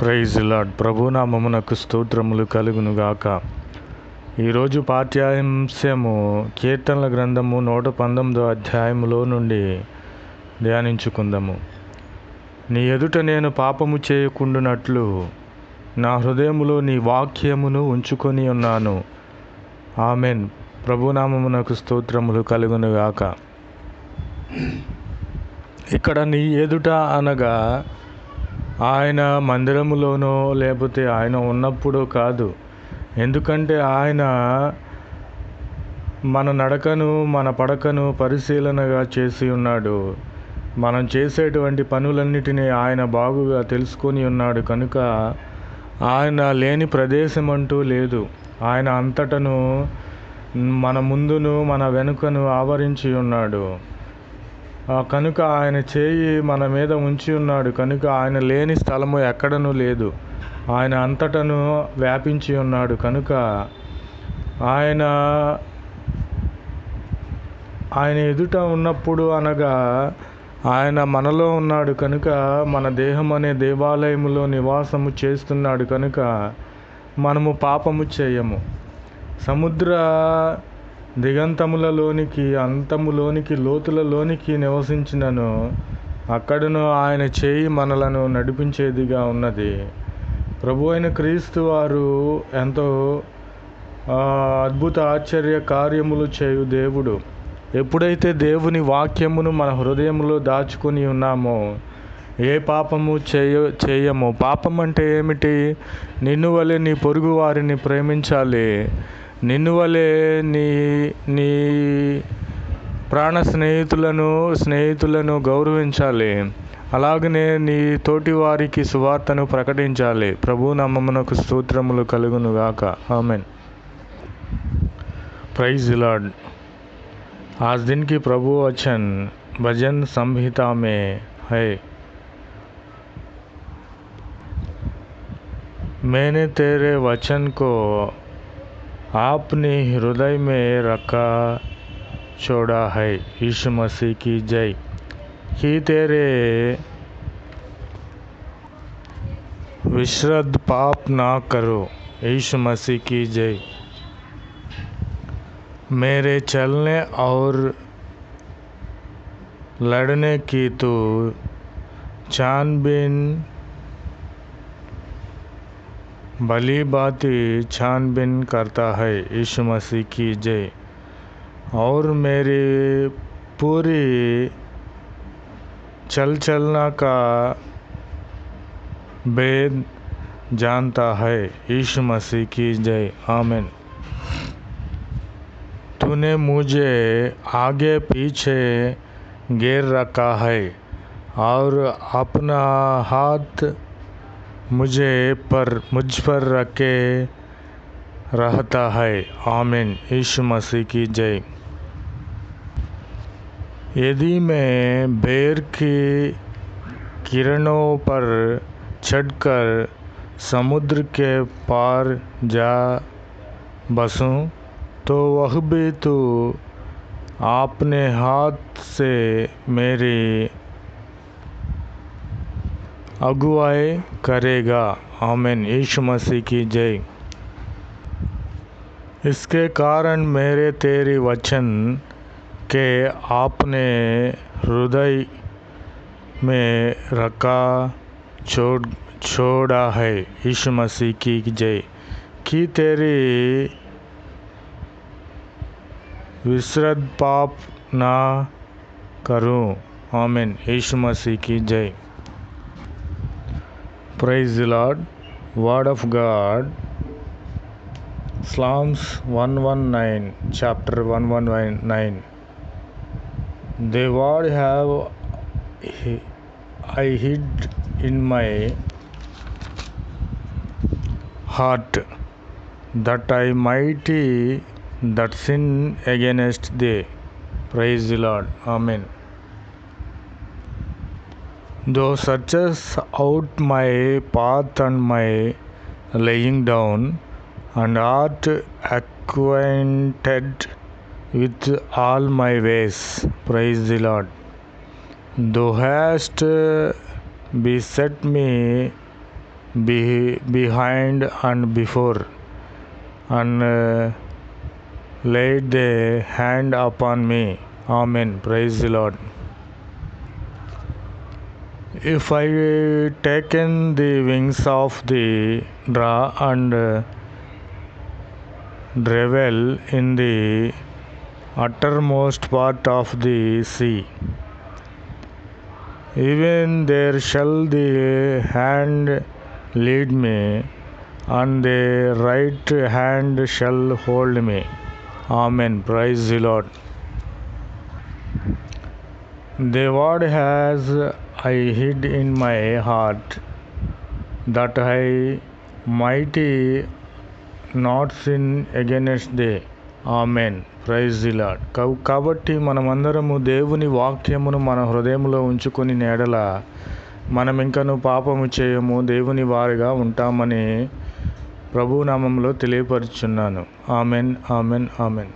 Praise lord ప్రభునామమునకు స్తోత్రములు కలుగునుగాక. ఈరోజు పాఠ్యాంశము కీర్తనల గ్రంథము నూట పంతొమ్మిదో అధ్యాయములో నుండి ధ్యానించుకుందాము. నీ ఎదుట నేను పాపము చేయకుండునట్లు నా హృదయములో నీ వాక్యమును ఉంచుకొని ఉన్నాను. ఆమెన్. ప్రభునామమునకు స్తోత్రములు కలుగునుగాక. ఇక్కడ నీ ఎదుట అనగా ఆయన మందిరములోనో లేకపోతే ఆయన ఉన్నప్పుడు కాదు. ఎందుకంటే ఆయన మన నడకను మన పడకను పరిశీలనగా చేసి ఉన్నాడు. మనం చేసేటువంటి పనులన్నిటినీ ఆయన బాగుగా తెలుసుకొని ఉన్నాడు కనుక ఆయన లేని ప్రదేశం అంటూ లేదు. ఆయన అంతటను మన ముందును మన వెనుకను ఆవరించి ఉన్నాడు. కనుక ఆయన చేయి మన మీద ఉంచి ఉన్నాడు. కనుక ఆయన లేని స్థలము ఎక్కడనూ లేదు. ఆయన అంతటను వ్యాపించి ఉన్నాడు. కనుక ఆయన ఆయన ఎదుట ఉన్నప్పుడు అనగా ఆయన మనలో ఉన్నాడు. కనుక మన దేహం అనే దేవాలయములో నివాసము చేస్తున్నాడు. కనుక మనము పాపము చేయము. సముద్ర దిగంతములలోనికి అంతములోనికి లోతులలోనికి నివసించినను అక్కడను ఆయన చేయి మనలను నడిపించేదిగా ఉన్నది. ప్రభు అయిన క్రీస్తు వారు ఎంతో అద్భుత ఆశ్చర్య కార్యములు చేయు దేవుడు. ఎప్పుడైతే దేవుని వాక్యమును మన హృదయంలో దాచుకొని ఉన్నామో ఏ పాపము చేయ చేయము పాపం అంటే ఏమిటి? నిన్ను వలె నీ పొరుగు వారిని ప్రేమించాలి. నిన్ను వలె నీ నీ ప్రాణ స్నేహితులను స్నేహితులను గౌరవించాలి అలాగనే నీ తోటి వారికి సువార్తను ప్రకటించాలి ప్రభు నమ్మమునకు స్తోత్రములు కలుగును గాక ఆమెన్ ప్రైజ్ లార్డ్ आज दिन की प्रभु वचन भजन संहिता में है मैंने तेरे वचन को अपने हृदय में रखा, छोड़ा है यीशु मसीह की जय। कि तेरे विश्रद्ध पाप ना करो, यीशु मसीह की जय। मेरे चलने और लड़ने की तो छानबीन भली बाती छानबीन करता है यीशु मसीह की जय। और मेरी पूरी चल चलना का भेद जानता है यीशु मसीह की जय। आमिन। तूने मुझे आगे पीछे घेर रखा है और अपना हाथ मुझे पर, मुझ पर रखे रहता है। आमीन। यीशु मसीह की जय। यदि मैं बेर की किरणों पर चढ़कर समुद्र के पार जा बसूं तो वह भी तो आपने हाथ से मेरी अगुवाई करेगा। आमीन। यीशु मसीह की जय। इसके कारण मेरे तेरी वचन के आपने हृदय में रखा, छोड़, छोड़ा है। यीशु मसीह की जय। कि तेरी विश्रद पाप ना करूँ। आमीन। यीशु मसीह की जय। Praise the lord word of god psalms 119 chapter 119 the word have i hid in my heart that i might that sin against thee. Praise the Lord. Amen. Thou searchest out my path and my laying down, and art acquainted with all my ways. Praise the Lord. Thou hast beset me be, behind and before, and uh, laid the hand upon me. Amen. Praise the Lord. If I taken the wings of the draw and revel in the uttermost part of the sea, even there shall the hand lead me, and the right hand shall hold me. Amen. Praise the Lord. The word has I hid in my heart that I might not sin against thee. Amen praise the కాబట్టి మనమందరము దేవుని వాక్యమును మన హృదయంలో ఉంచుకొని నేడల మనం ఇంకను పాపము చేయము దేవుని వారిగా ఉంటామని ప్రభునామంలో తెలియపరుచున్నాను. Amen amen amen